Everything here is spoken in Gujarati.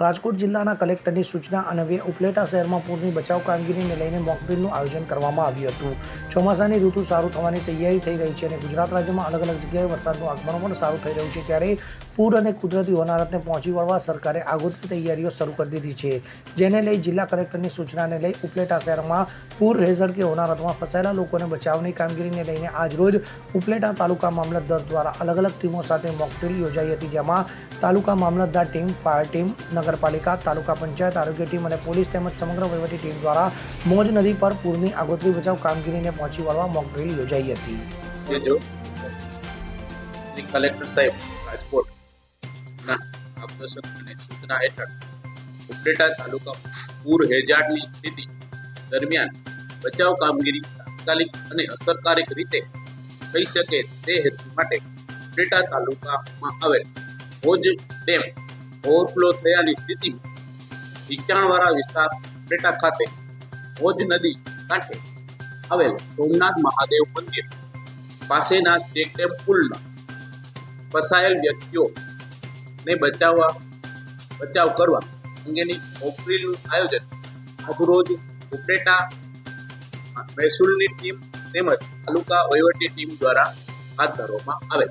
રાજકોટ જિલ્લાના કલેક્ટરની સૂચના અન્વયે ઉપલેટા શહેરમાં પૂરની બચાવ કામગીરીને લઈને મોકડ્રીલનું આયોજન કરવામાં આવ્યું હતું. ચોમાસાની ઋતુ સારું થવાની તૈયારી થઈ રહી છે અને ગુજરાત રાજ્યમાં અલગ અલગ જગ્યાએ વરસાદનું આગમન પણ સારું થઈ રહ્યું છે. ત્યારે પૂર અને કુદરતી હોનારતને પહોંચી વળવા સરકારે આગોતરી તૈયારીઓ શરૂ કરી દીધી છે. જેને લઈ જિલ્લા કલેક્ટરની સૂચનાને લઈ ઉપલેટા શહેરમાં પૂર હેઝળ કે હોનારતમાં ફસાયેલા લોકોને બચાવની કામગીરીને લઈને આજરોજ ઉપલેટા તાલુકા મામલતદાર દ્વારા અલગ અલગ ટીમો સાથે મોકડ્રીલ યોજાઈ હતી. જેમાં તાલુકા મામલતદાર ટીમ, ફાયર ટીમ નગરપાલિકા, તાલુકા પંચાયત, આરોગ્ય ટીમ અને પોલીસ તેમજ સમગ્ર વહીવટી ટીમ દ્વારા મોજ નદી પર પૂરની આગોતરી બચાવ કામગીરીને પહોંચી વળવા મોકડ્રીલ યોજાઈ હતી. કલેક્ટર સાહેબ રાજકોટ સૂચના હેઠળ ઉપલેટા તાલુકા પૂર હેજાર્ડની સ્થિતિ દરમિયાન બચાવ કામગીરી તાત્કાલિક અને અસરકારક રીતે થઈ શકે તે હેતુ માટે ઉપલેટા તાલુકામાં આવેલ ભોજ ડેમ ઓવરફ્લો થયાની સ્થિતિ નીચાણવાળા વિસ્તાર પેટા ખાતે ભોજ નદી કાંઠે આવેલ સોમનાથ મહાદેવ મંદિર પાસેના ચેકડેમ પુલના ફસાયેલ વ્યક્તિઓને બચાવવા, બચાવ કરવા અંગેની ઓપરીનું આયોજન આજરોજ ઉપરેટા મહેસૂલની ટીમ તેમજ તાલુકા વહીવટી ટીમ દ્વારા હાથ ધરવામાં આવેલ.